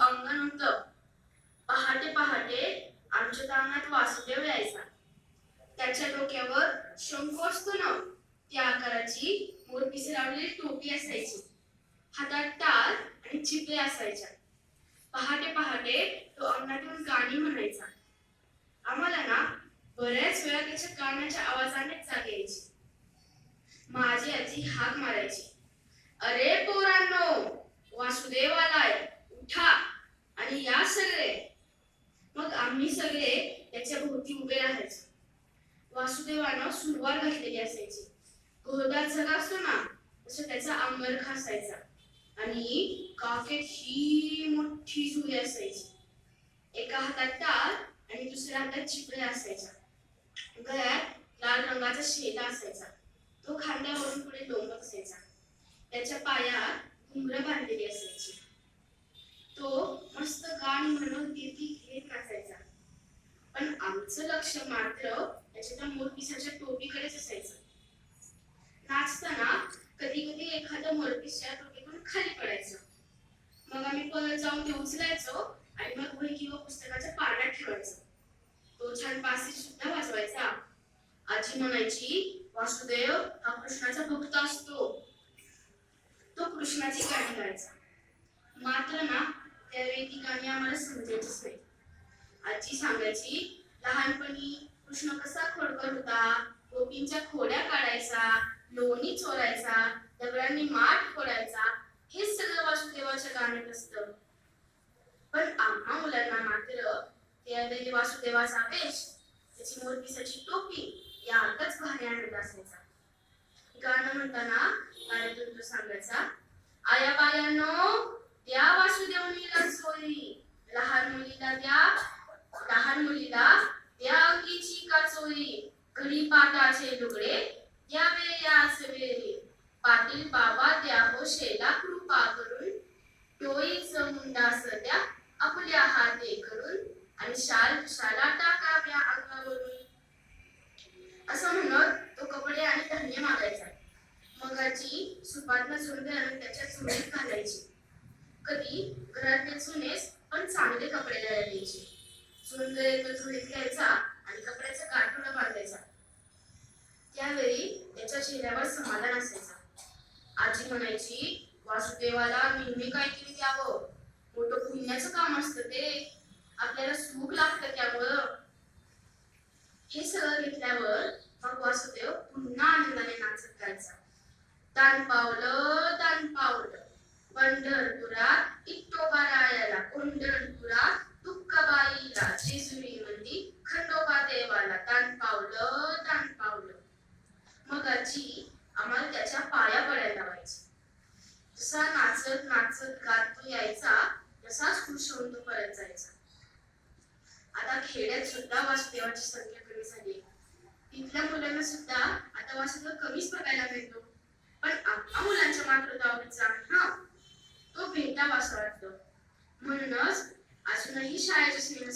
अंगण होतं पहाटे पहाटे आमच्या अंगणात वासुदेव यायचा. त्याच्या डोक्यावर शंख असतो ना त्या आकाराची मोरपिसे लावलेली टोपी असायची. हातात टाळ आणि चिपे असायच्या. पहाटे पहाटे तो अंगणातून गाणी म्हणायचा. आम्हाला ना बऱ्याच वेळा त्याच्या गाण्याच्या आवाजाने जाग यायची. माझी आजी हाक मारायची. अरे पोरांनो वासुदेव आलाय उठा आणि या सगळे मग आम्ही सगळे त्याच्या भोवती उभे राहायचो वासुदेवानं सुरवार घातलेली असायची. घोरदार सगळा असतो ना तसं त्याचा अंबर खासायचा. आणि काकेत ही मोठी झुली असायची. एका हातात टाळ आणि दुसऱ्या हातात चिपळ्या असायच्या. गळ्यात लाल रंगाचा शेला असायचा. तो खांद्यावरून पुढे लोंबत असायचा. त्याच्या पायात घुंगरं बांधलेली असायची. तो मस्त गाण म्हणून घेत नाचायचा. पण आमचं लक्ष मात्र त्याच्या मोरपिसाच्या टोपीकडेच असायचं. नाचताना कधी कधी एखादं मोरपीसच्या टोपीकडून खाली पडायचं. मग आम्ही पळत जाऊन ते उचलायचो आणि मग वही किंवा पुस्तकाच्या पारण्यात ठेवायचं. तो छान पासी सुद्धा वाजवायचा. आजी म्हणायची वासुदेव हा कृष्णाचा भक्त असतो. तो कृष्णाची गाणी गायचा. मात्र ना त्यावेळी ती गाणी आम्हाला समजायचीच नाही. आजी सांगायची लहानपणी कृष्ण कसा खोडकर होता गोपींच्या खोड्या काढायचा लोणी चोरायचा दगडांनी माठ फोडायचा हे सगळं वासुदेवाच्या गाण्यात असत. पण आम्हा मुलांना मात्र वासुदेवाचा वेश त्याची मोरपिसाची टोपी यातच भारी आणत असायचा. गाणं म्हणताना गाण्यातून तो सांगायचा आया बायानो त्या वासुदेवनीला चोरी लहान मुलीला द्या लहान मुलीला अंगीची घडी पाटाचे लुगडे द्यावे याच वेळी पाटील बाबा द्या हो शेला कृपा करून टोळीच मुंडा सध्या आपल्या हाते करून आणि शाल शाला टाकाव्या अंगावरून. असं म्हणत तो कपडे आणि धान्य मागायचा. मगाची आजी सुपातनं झुंडे आणून त्याच्या चुलीत घालायची. कधी घरातले चुनेस पण चांगले कपडे द्यायला द्यायचे चुनगळे तो झुळीत घ्यायचा आणि कपड्याचा काठोडा बांधायचा त्यावेळी त्याच्या चेहऱ्यावर समाधान असायचा. आजी म्हणायची वासुदेवाला नेहमी काहीतरी द्यावं. मोठं पुण्याचं काम असतं ते. आपल्याला सुख लागतं त्यामुळं. हे सगळं घेतल्यावर मग वासुदेव पुन्हा आनंदाने नाचत करायचा तान पावलं तान पावलं. पंढरपुरात नाचत नाचत गात तो यायचा तसाच खुश होऊन तो परत जायचा. आता खेड्यात सुद्धा वासुदेवाची संख्या कमी झाली. तिथल्या मुलांना सुद्धा आता वासुदेव कमीच बघायला मिळतो. पण आपल्या मुलांच्या मात्र आवडीचा हा तो भेटावा असं वाटतो म्हणूनच अजूनही शाळेच्या स्नेह